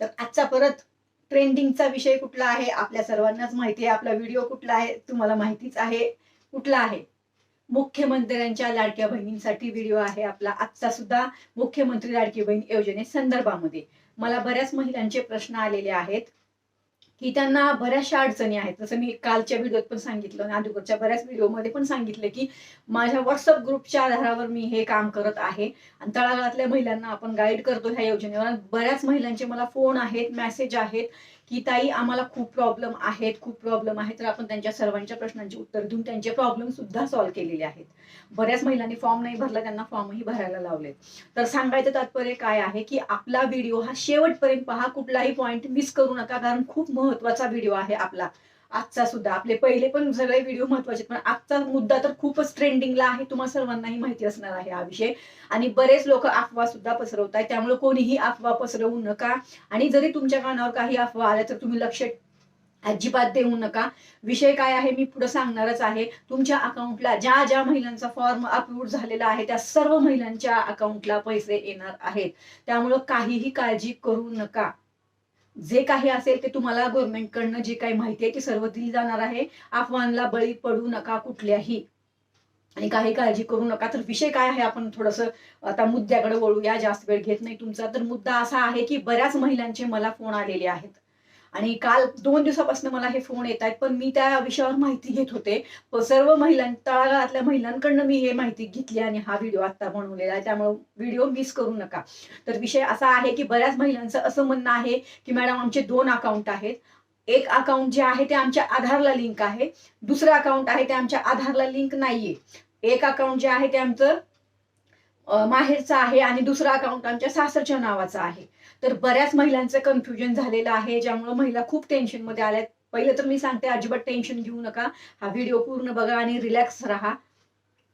तर आजचा परत ट्रेंडिंगचा विषय कुठला आहे? आपल्या सर्वांनाच माहिती आहे. आपला व्हिडिओ कुठला आहे? तुम्हाला माहितीच आहे. कुठला आहे? मुख्यमंत्र्यांच्या लाडक्या बहिणींसाठी व्हिडिओ आहे आपला आजचा सुद्धा. मुख्यमंत्री लाडकी बहीण योजने संदर्भामध्ये मला बऱ्याच महिलांचे प्रश्न आलेले आहेत. की त्यांना बऱ्याचशा अडचणी आहेत. जसं मी कालच्या व्हिडिओत पण सांगितलं आणि अगोदरच्या बऱ्याच व्हिडिओमध्ये पण सांगितलं की माझ्या व्हॉट्सअप ग्रुपच्या आधारावर मी हे काम करत आहे. आणि तळागाळातल्या महिलांना आपण गाईड करतो ह्या योजनेवर. बऱ्याच महिलांचे मला फोन आहेत मेसेज आहेत की ताई आम्हाला खूप प्रॉब्लेम आहेत खूप प्रॉब्लेम आहेत. तर आपण त्यांच्या सर्वांच्या प्रश्नांची उत्तर देऊन त्यांचे प्रॉब्लेम सुद्धा सॉल्व्ह केलेले आहेत. बऱ्याच महिलांनी फॉर्म नाही भरला त्यांना फॉर्मही भरायला लावले तर सांगायचं तात्पर्य काय आहे की आपला व्हिडिओ हा शेवटपर्यंत पहा. कुठलाही पॉईंट मिस करू नका कारण खूप महत्त्वाचा व्हिडिओ आहे आपला. आजचा सुद्धा. आपले पहिले पण सगळे व्हिडिओ महत्त्वाचे आहेत, पण आजचा मुद्दा तर खूपच ट्रेंडिंगला आहे. तुम्हाला सर्वांनाही माहिती असणार आहे हा विषय. आणि बरेच लोक अफवा सुद्धा पसरवत आहेत त्यामुळे कोणीही अफवा पसरवू नका. आणि जरी तुमच्या कानावर काही अफवा आल्या तर तुम्ही लक्ष अजिबात देऊ नका. विषय काय आहे मी पुढे सांगणारच आहे. तुमच्या अकाउंटला ज्या ज्या महिलांचा फॉर्म अपलोड झालेला आहे त्या सर्व महिलांच्या अकाउंटला पैसे येणार आहेत. त्यामुळं काहीही काळजी करू नका. जे काही असेल ते तुम्हाला गव्हर्नमेंटकडनं जे काही माहिती आहे ती सर्व दिली जाणार आहे. अफवांना बळी पडू नका कुठल्याही. आणि काही काळजी करू नका. तर विषय काय आहे आपण थोडस आता मुद्द्याकडे वळूया. जास्त वेळ घेत नाही तुमचा. तर मुद्दा असा आहे की बऱ्याच महिलांचे मला फोन आलेले आहेत. आणि काल दोन दिवसापासून मला हे फोन येत आहेत पण मी त्या विषयावर माहिती घेत होते. सर्व महिलां तळागाळातल्या महिलांकडनं मी हे माहिती घेतली आणि हा व्हिडिओ आता बनवलेला आहे. त्यामुळे व्हिडिओ मिस करू नका. तर विषय असा आहे की बऱ्याच महिलांचं असं म्हणणं आहे की मॅडम आमचे दोन अकाउंट आहेत. एक अकाउंट जे आहे ते आमच्या आधारला लिंक आहे. दुसरं अकाउंट आहे ते आमच्या आधारला लिंक नाहीये. एक अकाउंट जे आहे ते आमचं माहेरचं आहे आणि दुसरं अकाउंट आमच्या सासरच्या नावाचं आहे. तर बऱ्याच महिलांचं कन्फ्युजन झालेलं आहे ज्यामुळे महिला खूप टेन्शनमध्ये आल्यात. पहिलं तर मी सांगते अजिबात टेन्शन घेऊ नका. हा व्हिडिओ पूर्ण बघा आणि रिलॅक्स राहा.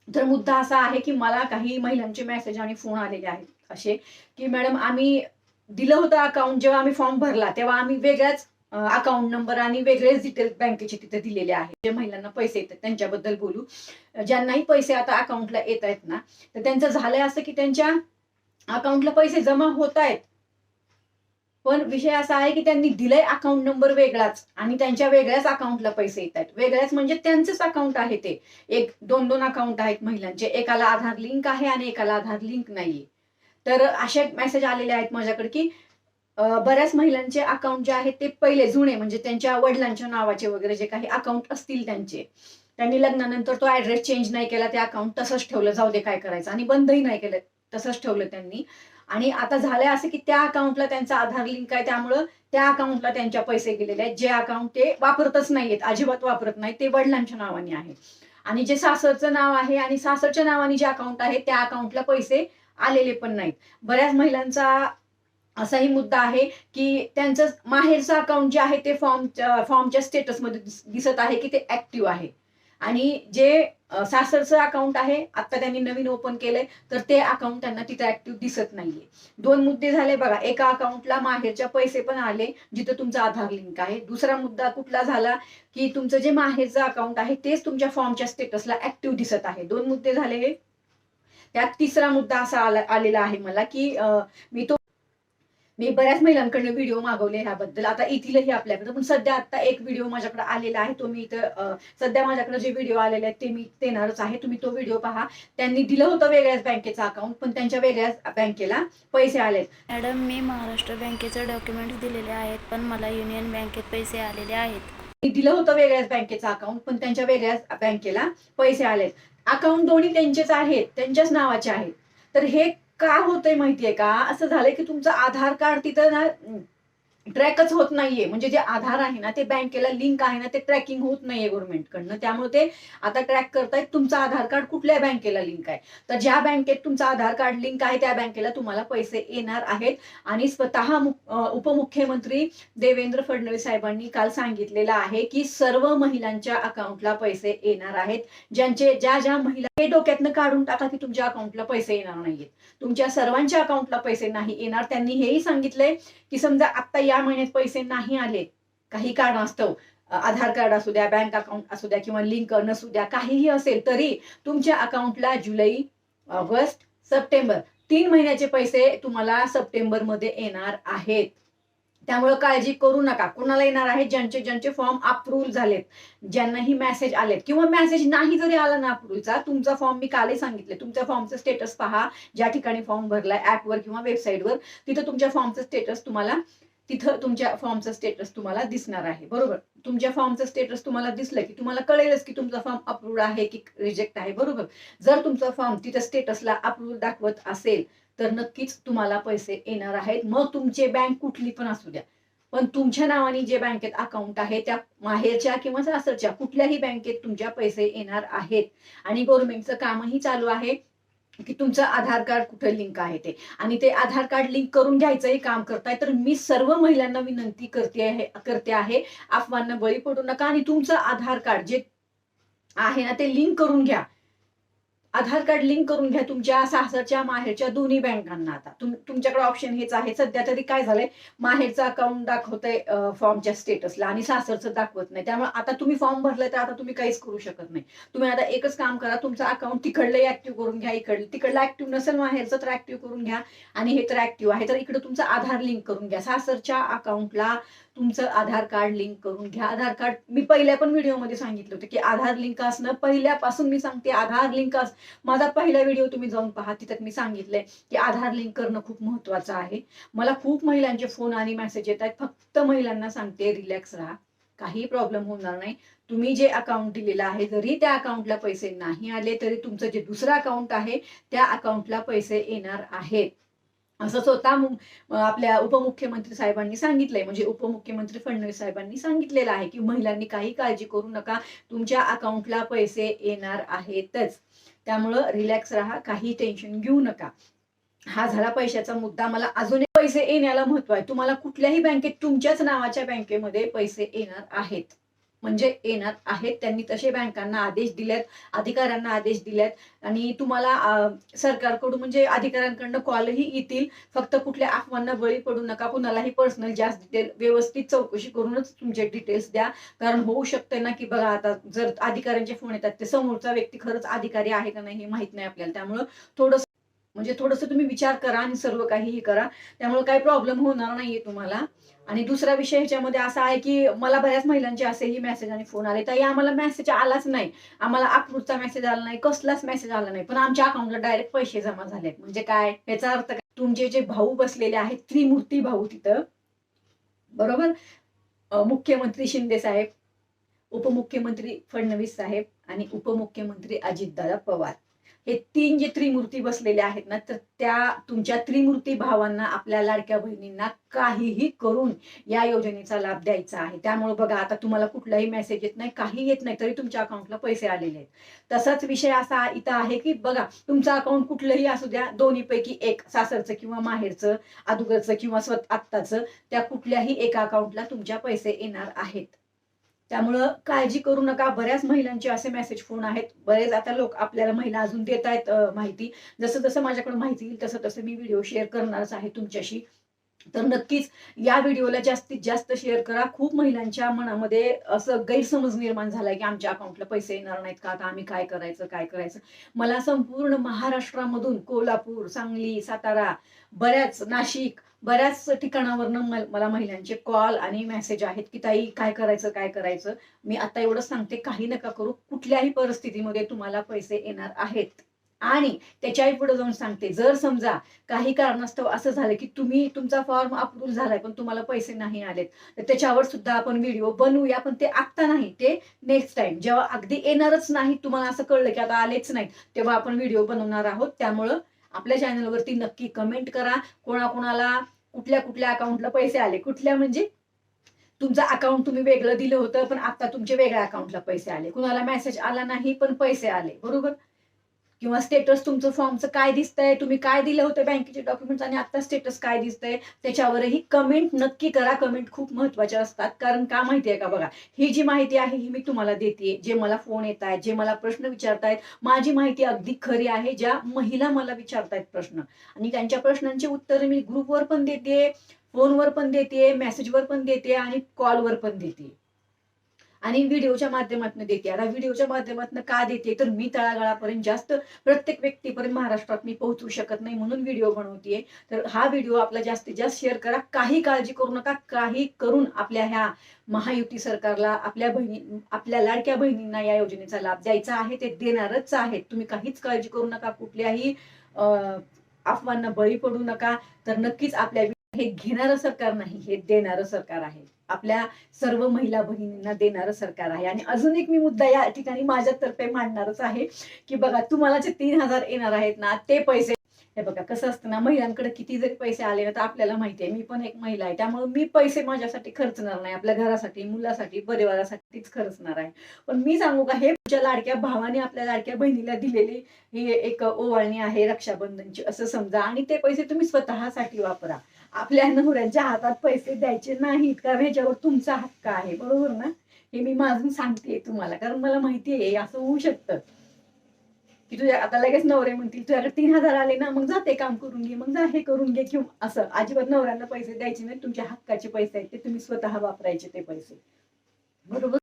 तर मुद्दा असा आहे की मला काही महिलांचे मेसेज आणि फोन आलेले आहेत. असे की मॅडम आम्ही दिलं होतं अकाउंट जेव्हा आम्ही फॉर्म भरला तेव्हा आम्ही वेगळ्याच अकाउंट नंबर आणि वेगळेच डिटेल्स बँकेचे तिथे दिलेले आहेत जे महिलांना पैसे येतात त्यांच्याबद्दल बोलू. ज्यांनाही पैसे आता अकाउंटला येत आहेत ना तर त्यांचं झालंय असं की त्यांच्या अकाउंटला पैसे जमा होत आहेत पण विषय असा आहे की त्यांनी दिलंय अकाउंट नंबर वेगळाच आणि त्यांच्या वेगळ्याच अकाउंटला पैसे येत आहेत वेगळ्याच म्हणजे त्यांचंच अकाउंट आहे ते. एक दोन दोन अकाउंट आहेत महिलांचे. एकाला आधार लिंक आहे आणि एकाला आधार लिंक नाहीये. तर असे मेसेज आलेले आहेत माझ्याकडे की बऱ्याच महिलांचे अकाउंट जे आहेत ते पहिले जुने म्हणजे त्यांच्या वडिलांच्या नावाचे वगैरे जे काही अकाउंट असतील त्यांचे. त्यांनी लग्नानंतर तो ऍड्रेस चेंज नाही केला ते अकाउंट तसंच ठेवलं जाऊ दे काय करायचं. आणि बंदही नाही केलं तसंच ठेवलं त्यांनी. आणि आता झालंय असं की त्या अकाउंटला त्यांचा आधार लिंक आहे त्यामुळं त्या अकाउंटला त्यांच्या पैसे गेलेले आहेत. जे अकाउंट ते वापरतच नाहीयेत अजिबात वापरत नाही ते वडिलांच्या नावाने आहे आणि जे सासरचं नाव आहे आणि सासरच्या नावाने जे अकाउंट आहे त्या अकाउंटला पैसे आलेले पण नाहीत. बऱ्याच महिलांचा असाही मुद्दा आहे की त्यांचं माहेरचं अकाउंट जे आहे ते फॉर्म फॉर्मच्या स्टेटसमध्ये दिसत आहे की ते ऍक्टिव्ह आहे. आणि जे सासरचं अकाउंट आहे आता त्यांनी नवीन ओपन केलंय तर ते अकाउंट त्यांना तिथे ऍक्टिव्ह दिसत नाहीये. दोन मुद्दे झाले बघा. एका अकाउंटला माहेरच्या पैसे पण आले जिथं तुमचा आधार लिंक आहे. दुसरा मुद्दा कुठला झाला की तुमचं जे माहेरचं अकाउंट आहे तेच तुमच्या फॉर्मच्या स्टेटसला ऍक्टिव्ह दिसत आहे. दोन मुद्दे झाले हे. त्यात तिसरा मुद्दा असा आला आलेला आहे मला की मी तो मी बऱ्याच महिलांकडनं व्हिडिओ मागवले ह्याबद्दल. आता येतीलही आपल्याकडे. पण सध्या आता एक व्हिडिओ माझ्याकडे आलेला आहे. तो मी इथं सध्या माझ्याकडे जे व्हिडिओ आलेले आहेत ते मी देणारच आहे. तुम्ही तो व्हिडिओ पहा. त्यांनी दिलं होतं वेगळ्याच बँकेचं अकाउंट पण त्यांच्या वेगळ्याच बँकेला पैसे आलेत. मॅडम मी महाराष्ट्र बँकेचे डॉक्युमेंट्स दिलेले आहेत पण मला युनियन बँकेत पैसे आलेले आहेत. मी दिलं होतं वेगळ्याच बँकेचं अकाउंट पण त्यांच्या वेगळ्याच बँकेला पैसे आलेत. अकाउंट दोन्ही त्यांचेच आहेत त्यांच्याच नावाचे आहेत. तर हे का होतंय माहितीये का? असं झालंय की तुमचं आधार कार्ड तिथं ना ट्रॅकच होत नाहीये. म्हणजे जे आधार आहे ना ते बँकेला लिंक आहे ना ते ट्रॅकिंग होत नाहीये गव्हर्नमेंटकडनं त्यामुळे ते आता ट्रॅक करतायत तुमचं आधार कार्ड कुठल्या बँकेला लिंक आहे? तर ज्या बँकेत तुमचं आधार कार्ड लिंक आहे त्या बँकेला तुम्हाला पैसे येणार आहेत. आणि स्वतः उपमुख्यमंत्री देवेंद्र फडणवीस साहेबांनी काल सांगितलेलं आहे की सर्व महिलांच्या अकाउंटला पैसे येणार आहेत. ज्यांचे ज्या ज्या महिला हे डोक्यातनं काढून टाका की तुमच्या अकाउंटला पैसे येणार नाहीयेत. तुमच्या सर्वांच्या अकाउंटला पैसे नाही येणार. त्यांनी हेही सांगितलंय की समजा आता या महिन्यात पैसे नाही आले. काही कारणास्तव आधार कार्ड असू द्या बँक अकाउंट असू द्या किंवा लिंक नसू द्या काहीही असेल तरी तुमच्या अकाउंटला जुलै ऑगस्ट सप्टेंबर तीन महिन्याचे पैसे तुम्हाला सप्टेंबरमध्ये येणार आहेत. त्यामुळे काळजी करू नका. कुणाला येणार आहे ज्यांचे ज्यांचे फॉर्म अप्रूव्ह झालेत. ज्यांनाही मेसेज आलेत. किंवा मेसेज नाही जरी आला ना अप्रूव्हचा तुमचा फॉर्म मी कालही सांगितले. तुमच्या फॉर्मचं स्टेटस पहा. ज्या ठिकाणी फॉर्म भरलाय ऍपवर किंवा वेबसाईटवर तिथं तुमच्या फॉर्मचं स्टेटस तुम्हाला तिथं तुमच्या फॉर्मचा स्टेटस तुम्हाला दिसणार आहे. बरोबर? तुमच्या फॉर्मचं स्टेटस तुम्हाला दिसलं की तुम्हाला कळेलच की तुमचा फॉर्म अप्रूव्ड आहे की रिजेक्ट आहे. बरोबर? जर तुमचा फॉर्म तिथं स्टेटसला अप्रूव्ह दाखवत असेल तर नक्कीच तुम्हाला पैसे येणार आहेत. मग तुमचे बँक कुठली पण असू द्या. पण तुमच्या नावाने जे बँकेत अकाउंट आहे त्या माहेरच्या किंवा सासरच्या कुठल्याही बँकेत तुमच्या पैसे येणार आहेत. आणि गव्हर्नमेंटचं कामही चालू आहे. की तुमचं आधार कार्ड कुठं लिंक आहे ते. आणि ते आधार कार्ड लिंक करून घ्यायचंही काम करताय तर मी सर्व महिलांना विनंती करते आहे करते आहे अफवांना बळी पडू नका. आणि तुमचं आधार कार्ड जे आहे ना ते लिंक करून घ्या. आधार कार्ड लिंक करून घ्या तुमच्या सासरच्या माहेरच्या दोन्ही बँकांना आता. तुम तुमच्याकडे ऑप्शन हेच आहे. सध्या तरी काय झालंय? माहेरचं अकाउंट दाखवतंय फॉर्मच्या स्टेटसला आणि सासरचं दाखवत नाही. त्यामुळे आता तुम्ही फॉर्म भरलाय तर आता तुम्ही काहीच करू शकत नाही. तुम्ही आता एकच काम करा. तुमचं अकाउंट तिकडलंही ऍक्टिव्ह करून घ्या इकडलं. तिकडलं ऍक्टिव्ह नसेल माहेरचं तर ऍक्टिव्ह करून घ्या. आणि हे तर ऍक्टिव्ह आहे. तर इकडे तुमचं आधार लिंक करून घ्या. सासरच्या अकाउंटला तुमचं आधार कार्ड लिंक करून घ्या. आधार कार्ड मी पहिल्या पण व्हिडिओमध्ये सांगितलं होतं की आधार लिंक असणं पहिल्यापासून मी सांगते आधार लिंक अस माझा पहिला व्हिडिओ तुम्ही जाऊन पहा तिथं मी सांगितलंय की आधार लिंक करणं खूप महत्वाचं आहे. मला खूप महिलांचे फोन आणि मेसेज येत आहेत फक्त महिलांना सांगते रिलॅक्स राहा. काही प्रॉब्लेम होणार नाही. तुम्ही जे अकाउंट दिलेलं आहे जरी त्या अकाउंटला पैसे नाही आले तरी तुमचं जे दुसरं अकाउंट आहे त्या अकाउंटला पैसे येणार आहेत. असं स्वतः आपल्या उपमुख्यमंत्री साहेबांनी सांगितलंय. म्हणजे उपमुख्यमंत्री फडणवीस साहेबांनी सांगितलेलं आहे की महिलांनी काही काळजी करू नका. तुमच्या अकाउंटला पैसे येणार आहेतच. त्यामुळं रिलॅक्स राहा काही टेन्शन घेऊ नका. हा झाला पैशाचा मुद्दा. मला अजून पैसे येण्याला महत्त्व आहे. तुम्हाला कुठल्याही बँकेत तुमच्याच नावाच्या बँकेमध्ये पैसे येणार आहेत. म्हणजे येणार आहेत. त्यांनी तसे बँकांना आदेश दिलेत अधिकाऱ्यांना आदेश दिलेत. आणि तुम्हाला सरकारकडून म्हणजे अधिकाऱ्यांकडनं कॉलही येतील. फक्त कुठल्या अफवांना बळी पडू नका. कुणालाही पर्सनल जास्त डिटेल व्यवस्थित चौकशी करूनच तुमचे डिटेल्स द्या. कारण होऊ शकते ना की बघा आता जर अधिकाऱ्यांचे फोन येतात ते समोरचा व्यक्ती खरंच अधिकारी आहे का नाही हे माहीत नाही आपल्याला. त्यामुळं थोडस म्हणजे थोडस तुम्ही विचार करा आणि सर्व काहीही करा. त्यामुळे काही प्रॉब्लेम होणार नाहीये तुम्हाला. आणि दुसरा विषय ह्याच्यामध्ये असा आहे की मला बऱ्याच महिलांचे असेही मेसेज आणि फोन आले. तर आम्हाला मेसेज आलाच नाही. आम्हाला आकृतचा मेसेज आला नाही कसलाच मेसेज आला नाही. पण आमच्या अकाउंटला डायरेक्ट पैसे जमा झाले म्हणजे काय? याचा अर्थ काय? तुमचे जे भाऊ बसलेले आहेत त्रिमूर्ती भाऊ तिथं. बरोबर? मुख्यमंत्री शिंदे साहेब उपमुख्यमंत्री फडणवीस साहेब आणि उपमुख्यमंत्री अजितदादा पवार. हे तीन जे त्रिमूर्ती बसलेल्या आहेत ना तर त्या तुमच्या त्रिमूर्ती भावांना आपल्या लाडक्या बहिणींना काहीही करून या योजनेचा लाभ द्यायचा आहे. त्यामुळे बघा आता तुम्हाला कुठलाही मेसेज येत नाही काही येत नाही तरी तुमच्या अकाउंटला पैसे आलेले आहेत. तसाच विषय असा इथं आहे की बघा तुमचं अकाउंट कुठलंही असू द्या दोन्हीपैकी एक सासरचं किंवा माहेरचं अदुगरचं किंवा स्वत आत्ताचं त्या कुठल्याही एका अकाउंटला तुमच्या पैसे येणार आहेत. त्यामुळं काळजी करू नका. बऱ्याच महिलांचे असे मेसेज फोन आहेत. बरेच आता लोक आपल्याला महिला अजून देत आहेत माहिती. जसं जसं माझ्याकडे माहिती येईल तसं तसं मी व्हिडिओ शेअर करणारच आहे तुमच्याशी. तर नक्कीच या व्हिडिओला जास्तीत जास्त शेअर करा. खूप महिलांच्या मनामध्ये असं गैरसमज निर्माण झालाय की आमच्या अकाउंटला पैसे येणार नाहीत का? आता आम्ही काय करायचं? काय करायचं? मला संपूर्ण महाराष्ट्रामधून कोल्हापूर सांगली सातारा बऱ्याच नाशिक बऱ्याच ठिकाणावरनं मला महिलांचे कॉल आणि मेसेज आहेत की ताई काय करायचं? काय करायचं? मी आता एवढं सांगते काही नका करू. कुठल्याही परिस्थितीमध्ये तुम्हाला पैसे येणार आहेत. आणि त्याच्याही पुढे जाऊन सांगते जर समजा काही कारणास्तव असं झालं की तुम्ही तुमचा फॉर्म अप्रूव्ह झालाय पण तुम्हाला पैसे नाही आलेत तर त्याच्यावर सुद्धा आपण व्हिडिओ बनवूया पण ते आत्ता नाही ते नेक्स्ट टाइम जेव्हा अगदी येणारच नाही तुम्हाला असं कळलं की आता आलेच नाही तेव्हा आपण व्हिडिओ बनवणार आहोत. त्यामुळं आपल्या चॅनलवरती नक्की कमेंट करा. कोणाकोणाला कुठल्या कुठल्या अकाउंटला पैसे आले? कुठल्या म्हणजे तुमचं अकाउंट तुम्ही वेगळं दिलं होतं पण आता तुमच्या वेगळ्या अकाउंटला पैसे आले. कुणाला मेसेज आला नाही पण पैसे आले. बरोबर? किंवा स्टेटस तुमचं फॉर्मचं काय दिसतंय तुम्ही काय दिलं होतं बँकेचे डॉक्युमेंट्स आणि आता स्टेटस काय दिसतंय त्याच्यावरही कमेंट नक्की करा. कमेंट खूप महत्त्वाच्या असतात. कारण का माहिती आहे का बघा? ही जी माहिती आहे ही मी तुम्हाला देते जे मला फोन येत आहेत जे मला प्रश्न विचारतायत माझी माहिती अगदी खरी आहे ज्या महिला मला विचारतायत प्रश्न. आणि त्यांच्या प्रश्नांची उत्तरं मी ग्रुपवर पण देते फोनवर पण देते मेसेजवर पण देते आणि कॉलवर पण देते आणि व्हिडिओच्या माध्यमातून देते. आता व्हिडिओच्या माध्यमातून का देते? तर मी तळागाळापर्यंत जास्त प्रत्येक व्यक्तीपर्यंत महाराष्ट्रात मी पोहोचू शकत नाही म्हणून व्हिडिओ बनवतेय. तर हा व्हिडिओ आपला जास्तीत जास्त शेअर करा. काही काळजी करू नका. काही करून आपल्या ह्या महायुती सरकारला आपल्या बहिणी आपल्या लाडक्या बहिणींना या योजनेचा लाभ द्यायचा आहे. ते देणारच आहेत. तुम्ही काहीच काळजी करू नका. कुठल्याही अफवांना बळी पडू नका. तर नक्कीच आपल्या हे घेणारं सरकार नाही हे देणारं सरकार आहे. आपल्या सर्व महिला बहिणींना देणारं सरकार आहे. आणि अजून एक मी मुद्दा या ठिकाणी माझ्यातर्फे मांडणारच आहे की बघा तुम्हाला जे तीन हजार येणार आहेत ना ते पैसे. हे बघा कसं असतं ना महिलांकडे किती जरी पैसे आले ना तर आपल्याला माहिती आहे मी पण एक महिला आहे. त्यामुळे मी पैसे माझ्यासाठी खर्चणार नाही. आपल्या घरासाठी मुलासाठी परिवारासाठीच खर्चणार आहे. पण मी सांगू का हे तुमच्या लाडक्या भावाने आपल्या लाडक्या बहिणीला दिलेली ही एक ओवाळणी आहे रक्षाबंधनची असं समजा. आणि ते पैसे तुम्ही स्वतःसाठी वापरा. आपल्या नवऱ्याच्या हातात पैसे द्यायचे नाहीत कारण ह्याच्यावर तुमचा हक्क आहे बरोबर ना? हे मी माझून सांगते तुम्हाला कारण मला माहिती आहे असं होऊ शकतं. की तुझ्या आता लगेच नवरे म्हणतील तुझ्याकडे तीन हजार आले ना मग जा ते काम करून घे मग जा हे करून घे किंवा असं अजिबात नवऱ्यांना पैसे द्यायचे नाही तुमच्या हक्काचे पैसे आहेत ते तुम्ही स्वतः वापरायचे ते पैसे. बरोबर?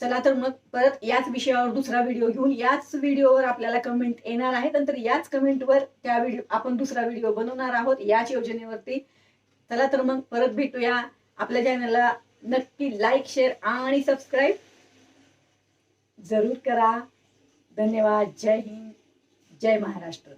चला तर मग परत याच विषयावर दुसरा व्हिडिओ घेऊन याच व्हिडिओवर आपल्याला कमेंट येणार आहे नंतर याच कमेंटवर त्या व्हिडिओ आपण दुसरा व्हिडिओ बनवणार आहोत याच योजनेवरती. चला तर मग परत भेटूया. आपल्या चॅनलला नक्की लाईक शेअर आणि सबस्क्राईब जरूर करा. धन्यवाद. जय हिंद. जय महाराष्ट्र.